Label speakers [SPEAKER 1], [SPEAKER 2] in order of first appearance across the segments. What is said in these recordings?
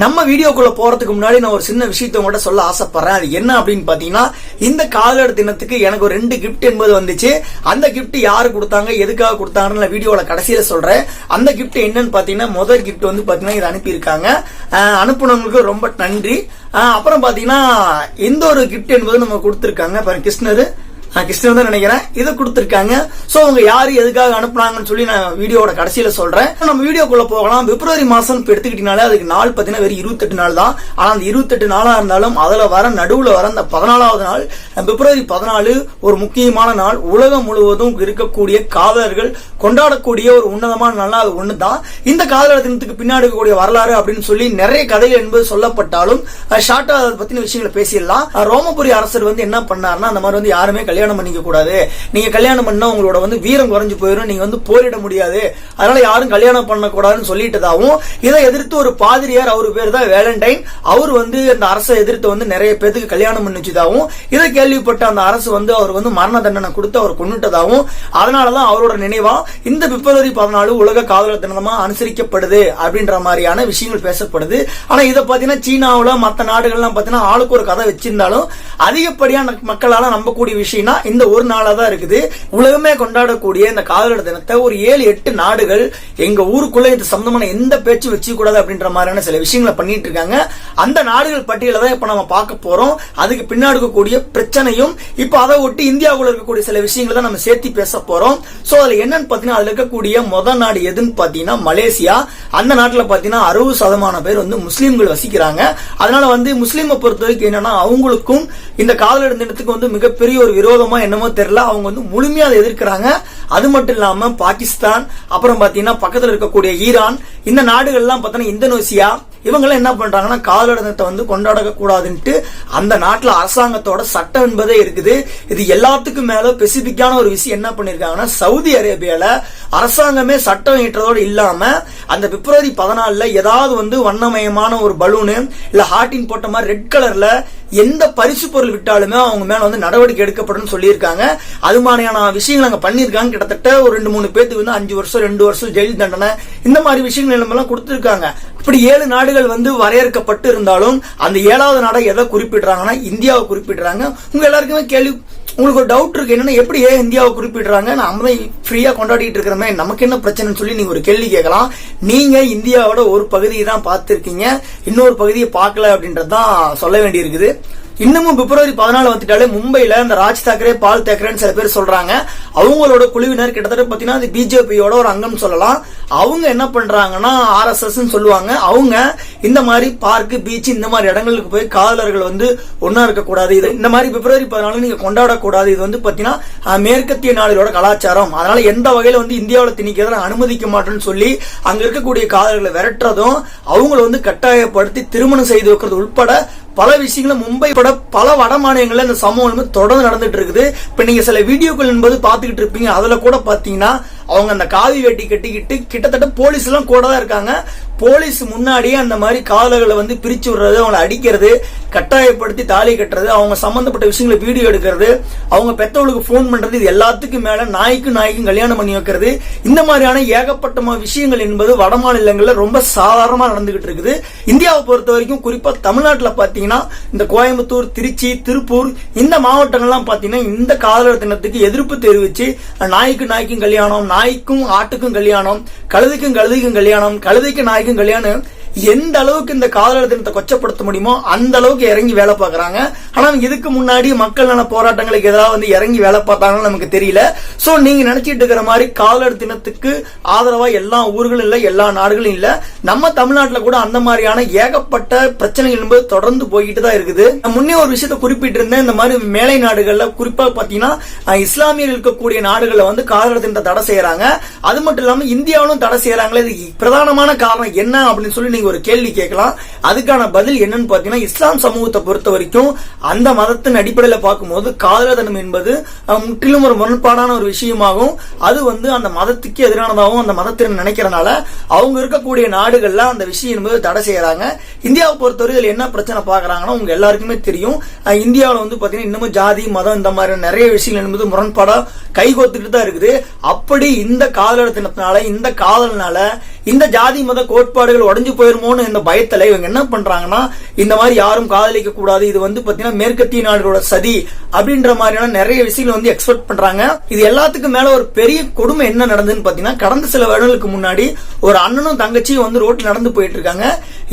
[SPEAKER 1] நம்ம வீடியோக்குள்ள போறதுக்கு முன்னாடி நான் ஒரு சின்ன விஷயத்த உங்கள்கிட்ட சொல்ல ஆசைப்படுறேன். அது என்ன அப்படின்னு பாத்தீங்கன்னா இந்த காதலர் தினத்துக்கு எனக்கு ஒரு ரெண்டு கிஃப்ட் என்பது வந்துச்சு. அந்த கிஃப்ட் யாரு கொடுத்தாங்க எதுக்காக கொடுத்தாங்கன்னு நான் வீடியோல கடைசியில சொல்றேன். அந்த கிஃப்ட் என்னன்னு பாத்தீங்கன்னா முதல் கிஃப்ட் வந்து பாத்தீங்கன்னா இது அனுப்பியிருக்காங்க. அனுப்புனவங்களுக்கு ரொம்ப நன்றி. அப்புறம் பாத்தீங்கன்னா எந்த ஒரு கிஃப்ட் என்பது நம்ம கொடுத்துருக்காங்க கிருஷ்ணர். நான் கிருஷ்ணன் தான் நினைக்கிறேன். இதை கொடுத்துருக்காங்க. சோ அவங்க யாரு எதுக்காக அனுப்புனாங்கன்னு சொல்லி நான் வீடியோட கடைசியில சொல்றேன். நம்ம வீடியோக்குள்ள போகலாம். பிப்ரவரி மாசம் எடுத்துக்கிட்டீங்கனாலே அதுக்கு நாள் பாத்தீங்கன்னா வெறும் இருபத்தெட்டு நாள் தான். ஆனா அந்த இருபத்தெட்டு நாளா இருந்தாலும் அதுல வர நடுவில் வர அந்த பதினாலாவது நாள் பிப்ரவரி பதினாலு ஒரு முக்கியமான நாள். உலகம் முழுவதும் இருக்கக்கூடிய காதலர்கள் கொண்டாடக்கூடிய ஒரு உன்னதமான நாள் அது ஒண்ணுதான். இந்த காதலர் தினத்துக்கு பின்னாடி இருக்கக்கூடிய வரலாறு அப்படின்னு சொல்லி நிறைய கதைகள் என்பது சொல்லப்பட்டாலும் ஷார்ட்டா அதை பத்தின விஷயங்களை பேசிடலாம். ரோமபுரி அரசர் வந்து என்ன பண்ணார்னா அந்த மாதிரி வந்து யாருமே கல்யாணம் கல்யாணம் பண்ணிக்க கூடாது. நீங்க கல்யாணம் பண்ணா உங்களோட வந்து வீரம் குறைஞ்சு போயிடும் நீங்க வந்து போரிட முடியாது. அதனால யாரும் கல்யாணம் பண்ணக்கூடாதுன்னு சொல்லிட்டதாகவும் இதை எதிர்த்து ஒரு பாதிரியார் அவர் பேர் தான் வேலண்டைன். அவர் வந்து அந்த அரசை எதிர்த்து வந்து நிறைய பேத்துக்கு கல்யாணம் பண்ணிச்சதாகவும் இதை கேள்விப்பட்ட அந்த அரசு வந்து அவர் வந்து மரண தண்டனை கொடுத்து அவர் கொண்டுட்டதாகவும் அதனாலதான் அவரோட நினைவா இந்த பிப்ரவரி பதினாலு உலக காதலர் தினமா அனுசரிக்கப்படுது அப்படின்ற மாதிரியான விஷயங்கள் பேசப்படுது. ஆனா இதை பாத்தீங்கன்னா சீனாவுல மத்த நாடுகள்லாம் பாத்தீங்கன்னா ஆளுக்கு ஒரு கதை வச்சிருந்தாலும் அதிகப்படியான மக்களால நம்பக்கூடிய விஷயம் விஷயம்னா இந்த ஒரு நாளா தான் இருக்குது. உலகமே கொண்டாடக்கூடிய இந்த காதலர் தினத்தை ஒரு ஏழு எட்டு நாடுகள் எங்க ஊருக்குள்ள இது சம்பந்தமான எந்த பேச்சு வச்சுக்க கூடாது அப்படின்ற மாதிரியான சில விஷயங்களை பண்ணிட்டு இருக்காங்க. அந்த நாடுகள் பட்டியலை தான் இப்ப நம்ம பார்க்க போறோம். அதுக்கு பின்னாடி இருக்கக்கூடிய பிரச்சனையும் இப்ப அதை ஒட்டி இந்தியாவுக்குள்ள இருக்கக்கூடிய சில விஷயங்களை தான் நம்ம சேர்த்து பேச போறோம். சோ அதுல என்னன்னு பாத்தீங்கன்னா அதுல இருக்கக்கூடிய முதல் நாடு எதுன்னு பாத்தீங்கன்னா மலேசியா. அந்த நாட்டில் பார்த்தீங்கன்னா அறுபது சதமான பேர் வந்து முஸ்லீம்கள் வசிக்கிறாங்க. அதனால வந்து முஸ்லீமை பொறுத்த வரைக்கும் என்னன்னா அவங்களுக்கும் இந்த காதலர் தினத்துக்கு வந்து மிகப்பெரிய ஒரு விரோதமா என்னமோ தெரியல. அவங்க வந்து முழுமையா அதை எதிர்க்கிறாங்க. அது மட்டும் இல்லாம பாகிஸ்தான் அப்புறம் பாத்தீங்கன்னா பக்கத்தில் இருக்கக்கூடிய ஈரான் இந்த நாடுகள்லாம் பார்த்தீங்கன்னா இந்தோனேசியா இவங்கெல்லாம் என்ன பண்றாங்கன்னா காதலர் தினத்தை வந்து கொண்டாட கூடாதுன்ட்டு அந்த நாட்டில் அரசாங்கத்தோட சட்டம் என்பதே இருக்குது. இது எல்லாத்துக்கும் மேல ஸ்பெசிபிக்கான ஒரு விஷயம் என்ன பண்ணிருக்காங்கன்னா சவுதி அரேபியால அரசாங்கமே சட்டம் ஏற்றதோடு இல்லாம அந்த பிப்ரவரி பதினாலுல ஏதாவது வந்து வண்ணமயமான ஒரு பலூனு இல்ல ஹார்டின் போட்ட மாதிரி ரெட் கலர்ல எந்த பரிசு பொருள் விட்டாலுமே அவங்க மேல வந்து நடவடிக்கை எடுக்கப்படும் சொல்லியிருக்காங்க. அது மாதிரியான விஷயங்கள் அங்க பண்ணியிருக்காங்க. கிட்டத்தட்ட ஒரு ரெண்டு மூணு பேத்துக்கு வந்து அஞ்சு வருஷம் ரெண்டு வருஷம் ஜெயில் தண்டனை இந்த மாதிரி விஷயங்கள் எல்லாம் கொடுத்துருக்காங்க. இப்படி ஏழு நாடுகள் வந்து வரையறுக்கப்பட்டு இருந்தாலும் அந்த ஏழாவது நாடை எதை குறிப்பிடுறாங்கன்னா இந்தியாவை குறிப்பிடுறாங்க. உங்க எல்லாருக்குமே கேள்வி உங்களுக்கு ஒரு டவுட் இருக்கு என்னன்னா எப்படி ஏன் இந்தியாவை குறிப்பிடுறாங்க? நம்ம தான் ஃப்ரீயா கொண்டாடிட்டு இருக்கிறோமே நமக்கு என்ன பிரச்சனைன்னு சொல்லி நீங்க ஒரு கேள்வி கேட்கலாம். நீங்க இந்தியாவோட ஒரு பகுதியை தான் பார்த்துருக்கீங்க. இன்னொரு பகுதியை பார்க்கல அப்படின்றது தான் சொல்ல வேண்டியிருக்குது. இன்னமும் பிப்ரவரி பதினாலு வந்துட்டாலே மும்பையில இந்த ராஜ் தாக்கரே பால் தாக்கரேன்னு சில பேர் சொல்றாங்க. அவங்களோட குழுவினர் கிட்டத்தட்ட பாத்தீங்கன்னா அது பிஜேபியோட ஒரு அங்கம் சொல்லலாம். அவங்க என்ன பண்றாங்கன்னா ஆர்எஸ்எஸ் சொல்லுவாங்க. அவங்க இந்த மாதிரி பார்க் பீச் இந்த மாதிரி இடங்களுக்கு போய் காதலர்கள் வந்து ஒன்னா இருக்கக்கூடாது. இது இந்த மாதிரி பிப்ரவரி பதினாலு நீங்க கொண்டாடக்கூடாது. இது வந்து பாத்தீங்கன்னா மேற்கத்திய நாடுகளோட கலாச்சாரம். அதனால எந்த வகையில வந்து இந்தியாவில் திணிக்கிறத அனுமதிக்க மாட்டேன்னு சொல்லி அங்க இருக்கக்கூடிய காதலர்களை விரட்டுறதும் அவங்கள வந்து கட்டாயப்படுத்தி திருமணம் செய்து வைக்கிறது உட்பட பல விஷயங்களும் மும்பை பட பல வட மாநிலங்கள்ல இந்த சம்பவம் தொடர்ந்து நடந்துட்டு இருக்குது. இப்ப நீங்க சில வீடியோக்கள் என்பது பாத்துக்கிட்டு இருப்பீங்க. அதுல கூட பாத்தீங்கன்னா அவங்க அந்த காவி வேட்டி கட்டிக்கிட்டு கிட்டத்தட்ட போலீஸ் எல்லாம் கூட தான் இருக்காங்க. போலீஸ் முன்னாடியே அந்த மாதிரி காதலர்களை வந்து பிரிச்சு விடுறது அவங்களை அடிக்கிறது கட்டாயப்படுத்தி தாலி கட்டுறது அவங்க சம்பந்தப்பட்ட விஷயங்களை வீடியோ எடுக்கிறது அவங்க பெத்தவளுக்கு ஃபோன் பண்றது இது எல்லாத்துக்கும் மேல நாய்க்கும் நாய்க்கும் கல்யாணம் பண்ணி வைக்கிறது. இந்த மாதிரியான ஏகப்பட்ட விஷயங்கள் என்பது வட மாநிலங்களில் ரொம்ப சாதாரணமா நடந்துகிட்டு இருக்குது. இந்தியாவை பொறுத்த வரைக்கும் குறிப்பா தமிழ்நாட்டில் பாத்தீங்கன்னா இந்த கோயம்புத்தூர் திருச்சி திருப்பூர் இந்த மாவட்டங்கள்லாம் பாத்தீங்கன்னா இந்த காதலர் தினத்துக்கு எதிர்ப்பு தெரிவிச்சு நாய்க்கு நாய்க்கும் கல்யாணம் நாய்க்கும் ஆட்டுக்கும் கல்யாணம் கழுதைக்கும் கழுதைக்கும் கல்யாணம் கழுதைக்கு நாய்க்கும் கல்யாணம் எந்த அளவுக்கு இந்த காதலர் தினத்தை கொச்சப்படுத்த முடியுமோ அந்த அளவுக்கு இறங்கி வேலை பார்க்குறாங்க. ஆனா இதுக்கு முன்னாடி மக்கள் நல போராட்டங்களுக்கு எதிராக வந்து இறங்கி வேலை பார்த்தாங்கன்னு நமக்கு தெரியல. சோ நீங்க நினைச்சிட்டு இருக்கிற மாதிரி காதலர் தினத்துக்கு ஆதரவா எல்லா ஊர்களும் இல்ல எல்லா நாடுகளும் இல்ல நம்ம தமிழ்நாட்டுல கூட அந்த மாதிரியான ஏகப்பட்ட பிரச்சனைகள் என்பது தொடர்ந்து போய்கிட்டு தான் இருக்குது. நான் முன்னே ஒரு விஷயத்தை குறிப்பிட்டிருந்தேன். இந்த மாதிரி மேலை நாடுகள்ல குறிப்பா பாத்தீங்கன்னா இஸ்லாமியர்கள் இருக்கக்கூடிய நாடுகள்ல வந்து காதலர் தினத்தை தடை செய்யறாங்க. அது மட்டும் இல்லாம இந்தியாவிலும் தடை செய்யறாங்களே இது பிரதானமான காரணம் என்ன அப்படின்னு சொல்லி நீங்க ஒரு கேள்வி கேட்கலாம். அதுக்கான பதில் என்னன்னு பாத்தீங்கன்னா இஸ்லாம் சமூகத்தை பொறுத்த வரைக்கும் அந்த மதத்தின் அடிப்படையில் பார்க்கும்போது காதலர் தினம் என்பது முற்றிலும் ஒரு முரண்பாடான ஒரு விஷயமாகும் அது வந்து அந்த மதத்துக்கு எதிரானதாகவும் அந்த மதத்தினர் நினைக்கிறனால அவங்க இருக்கக்கூடிய நாடுகள்ல அந்த விஷயம் என்பது தடை செய்யறாங்க. இந்தியாவை பொறுத்தவரை இதில் என்ன பிரச்சனை பார்க்குறாங்கன்னா உங்க எல்லாருக்குமே தெரியும். இந்தியாவில் வந்து பார்த்தீங்கன்னா இன்னமும் ஜாதி மதம் இந்த மாதிரி நிறைய விஷயங்கள் என்பது முரண்பாடாக கைகோத்துக்கிட்டு தான் இருக்குது. அப்படி இந்த காதலர் தினத்தினால இந்த காதல்னால இந்த ஜாதி மத கோட்பாடுகள் உடைஞ்சு போயிருமோன்னு இந்த பயத்துல இவங்க என்ன பண்றாங்கன்னா இந்த மாதிரி யாரும் காதலிக்க கூடாது இது வந்து பாத்தீங்கன்னா மேற்கத்திய நாடுகளோட சதி அப்படின்ற மாதிரியான நிறைய விஷயங்கள் வந்து எக்ஸ்பெக்ட் பண்றாங்க. இது எல்லாத்துக்கும் மேல ஒரு பெரிய கொடுமை என்ன நடந்ததுன்னு பாத்தீங்கன்னா கடந்த சில வருடங்களுக்கு முன்னாடி ஒரு அண்ணனும் தங்கச்சியும் வந்து ரோட்ல நடந்து போயிட்டு இருக்காங்க.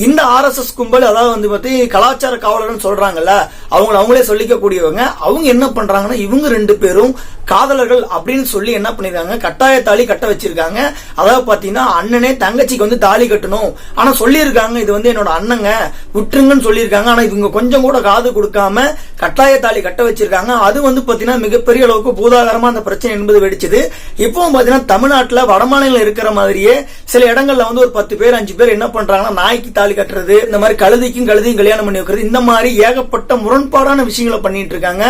[SPEAKER 1] இந்த ஆர்எஸ்எஸ் கும்பல் அதாவது வந்து பத்தி கலாச்சார காவலர்னு சொல்றாங்கல்ல அவங்க அவங்களே சொல்லிக்க கூடியவங்க அவங்க என்ன பண்றாங்கன்னா இவங்க ரெண்டு பேரும் காதலர்கள் அப்படின்னு சொல்லி என்ன பண்ணிருக்காங்க கட்டாயத்தாலி கட்ட வச்சிருக்காங்க. அதாவது பாத்தீங்கன்னா அண்ணனே தங்கச்சிக்கு வந்து தாலி கட்டணும். ஆனா சொல்லியிருக்காங்க இது வந்து என்னோட அண்ணங்க. விட்டுருங்கன்னு சொல்லியிருக்காங்க. ஆனா இவங்க கொஞ்சம் கூட காது கொடுக்காம கட்டாய தாலி கட்ட வச்சிருக்காங்க. அது வந்து பாத்தீங்கன்னா மிகப்பெரிய அளவுக்கு பூதாகரமா அந்த பிரச்சனை என்பது வெடிச்சது. இப்பவும் பாத்தீங்கன்னா தமிழ்நாட்டுல வடமாநிலம் இருக்கிற மாதிரியே சில இடங்கள்ல வந்து ஒரு பத்து பேர் அஞ்சு பேர் என்ன பண்றாங்கன்னா நாய்க்கு தாலி கட்டுறது இந்த மாதிரி கழுதிக்கும் கழுதையும் கல்யாணம் பண்ணி வைக்கிறது இந்த மாதிரி ஏகப்பட்ட முரண்பாடான விஷயங்களை பண்ணிட்டு இருக்காங்க.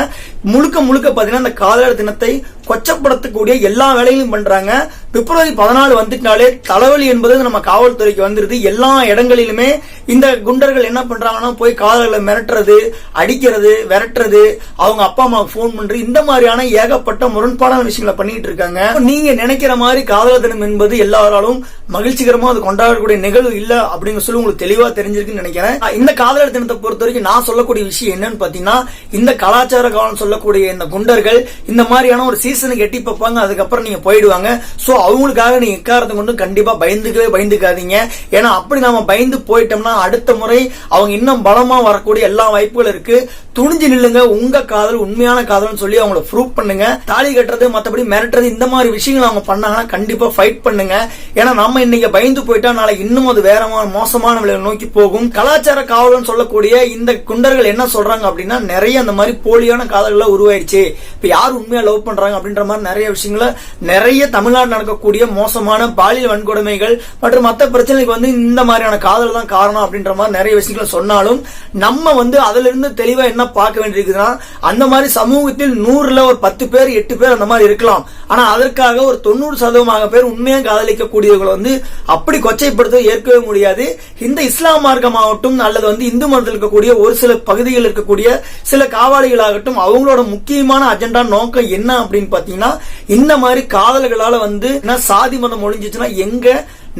[SPEAKER 1] முழுக்க முழுக்க பாத்தீங்கன்னா இந்த காதலர் தினத்தை கொச்சப்படுத்தக்கூடிய எல்லா வேலைகளும் பண்றாங்க. பிப்ரவரி பதினாலு வந்துட்டாலே தலைவலி என்பது நம்ம காவல்துறைக்கு வந்துருது. எல்லா இடங்களிலுமே இந்த குண்டர்கள் என்ன பண்றாங்கன்னா போய் காதலர்களை மிரட்டுறது அடிக்கிறது விரட்டுறது. அவங்க அப்பா அம்மாவுக்கு ஃபோன் பண்றது. இந்த மாதிரியான ஏகப்பட்ட முரண்பாடான விஷயங்களை பண்ணிட்டு இருக்காங்க. நீங்க நினைக்கிற மாதிரி காதலர் தினம் என்பது எல்லாராலும் மகிழ்ச்சிகரமா அது கொண்டாடக்கூடிய நிகழ்வு இல்ல அப்படிங்கிற சொல்லி உங்களுக்கு தெளிவா தெரிஞ்சிருக்குன்னு நினைக்கிறேன். இந்த காதலர் தினத்தை பொறுத்த வரைக்கும் நான் சொல்லக்கூடிய விஷயம் என்னன்னு பாத்தீங்கன்னா இந்த கலாச்சார காலம் சொல்லக்கூடிய இந்த குண்டர்கள் இந்த மாதிரியான ஒரு சீசனுக்கு எட்டி பார்ப்பாங்க அதுக்கப்புறம் நீங்க போயிடுவாங்க. சோ அவங்களுக்காக நீங்க எக்காரத்தை கொண்டு கண்டிப்பா பயந்துக்கவே பயந்துக்காதீங்க. ஏன்னா அப்படி நாம பயந்து போயிட்டோம்னா அடுத்த முறை அவங்க இன்னும் பலமா வரக்கூடிய எல்லா வாய்ப்புகளும் இருக்கு. துணிஞ்சு நில்லுங்க. உங்க காதல் உண்மையான காதல்னு சொல்லி அவங்கள ப்ரூவ் பண்ணுங்க. தாலி கட்டுறது மத்தபடி மிரட்டுறது இந்த மாதிரி விஷயங்கள் அவங்க பண்ணாங்கன்னா கண்டிப்பா ஃபைட் பண்ணுங்க. ஏன்னா நம்ம இன்னைக்கு பயந்து போயிட்டா நாளைக்கு இன்னும் அது வேறமான மோசமான விளைவு நோக்கி போகும். கலாச்சார காவல்னு சொல்லக்கூடிய இந்த குண்டர்கள் என்ன சொல்றாங்க அப்படின்னா நிறைய அந்த மாதிரி போலியான காதல்கள் உருவாயிருச்சு. இப்ப யார் உண்மையா லவ் பண்றாங்க அப்படின்ற மாதிரி நிறைய விஷயங்கள நிறைய தமிழ்நாடு நடக்கக்கூடிய மோசமான பாலியல் வன்கொடுமைகள் மற்றும் மற்ற பிரச்சனைக்கு வந்து இந்த மாதிரியான காதல் தான் காரணம் அப்படின்ற மாதிரி நிறைய விஷயங்களை சொன்னாலும் நம்ம வந்து அதுல இருந்து தெளிவா என்ன தான் பார்க்க வேண்டியிருக்குதுன்னா அந்த மாதிரி சமூகத்தில் நூறுல ஒரு பத்து பேர் எட்டு பேர் அந்த மாதிரி இருக்கலாம். ஆனா அதற்காக ஒரு தொண்ணூறு சதவீதமாக பேர் உண்மையாக காதலிக்கக்கூடியவர்கள் வந்து அப்படி கொச்சைப்படுத்த ஏற்கவே முடியாது. இந்த இஸ்லாம் மார்க்கமாகட்டும் அல்லது வந்து இந்து மதத்தில் இருக்கக்கூடிய ஒரு சில பகுதிகளில் இருக்கக்கூடிய சில காவாளிகளாகட்டும் அவங்களோட முக்கியமான அஜெண்டா நோக்கம் என்ன அப்படின்னு பாத்தீங்கன்னா இந்த மாதிரி காதல்களால வந்து என்ன சாதி மதம் ஒழிஞ்சிச்சுன்னா எங்க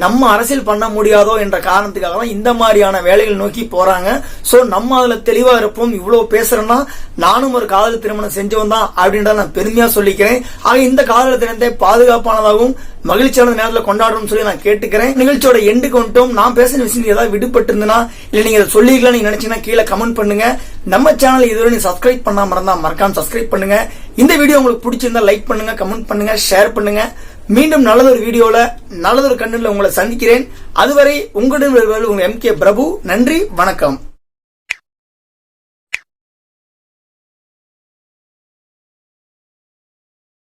[SPEAKER 1] நம்ம அரசியல் பண்ண முடியாதோ என்ற காரணத்துக்காக தான் இந்த மாதிரியான வேலைகள் நோக்கி போறாங்க. சோ நம்ம அதுல தெளிவா இருப்போம். இவ்வளவு பேசுறேன்னா நானும் ஒரு காதல் திருமணம் செஞ்சவன் தான் அப்படின்றத நான் பெருமையா சொல்லிக்கிறேன். ஆக இந்த காதல் தினத்தை பாதுகாப்பானதாகவும் மகிழ்ச்சியான நேரத்தில் கொண்டாடணும்னு சொல்லி நான் கேட்டுக்கிறேன். நிகழ்ச்சியோட எண்டுக்கு வந்துட்டோம். நான் பேசின விஷயம் ஏதாவது விடுபட்டு இருந்தனா இல்ல நீங்க அதை சொல்லிக்கலாம் நீங்க நினைச்சீங்கன்னா கீழே கமெண்ட் பண்ணுங்க. நம்ம சேனல் இதுவரை நீ சப்ஸ்கிரைப் பண்ணாம இருந்தா மறக்காம சப்ஸ்கிரைப் பண்ணுங்க. இந்த வீடியோ உங்களுக்கு பிடிச்சிருந்தா லைக் பண்ணுங்க கமெண்ட் பண்ணுங்க ஷேர் பண்ணுங்க. மீண்டும் நல்லதொரு வீடியோல நல்லதொரு கண்ணில் உங்களை சந்திக்கிறேன். அதுவரை உங்களிடம் உங்கள் எம் கே பிரபு நன்றி வணக்கம்.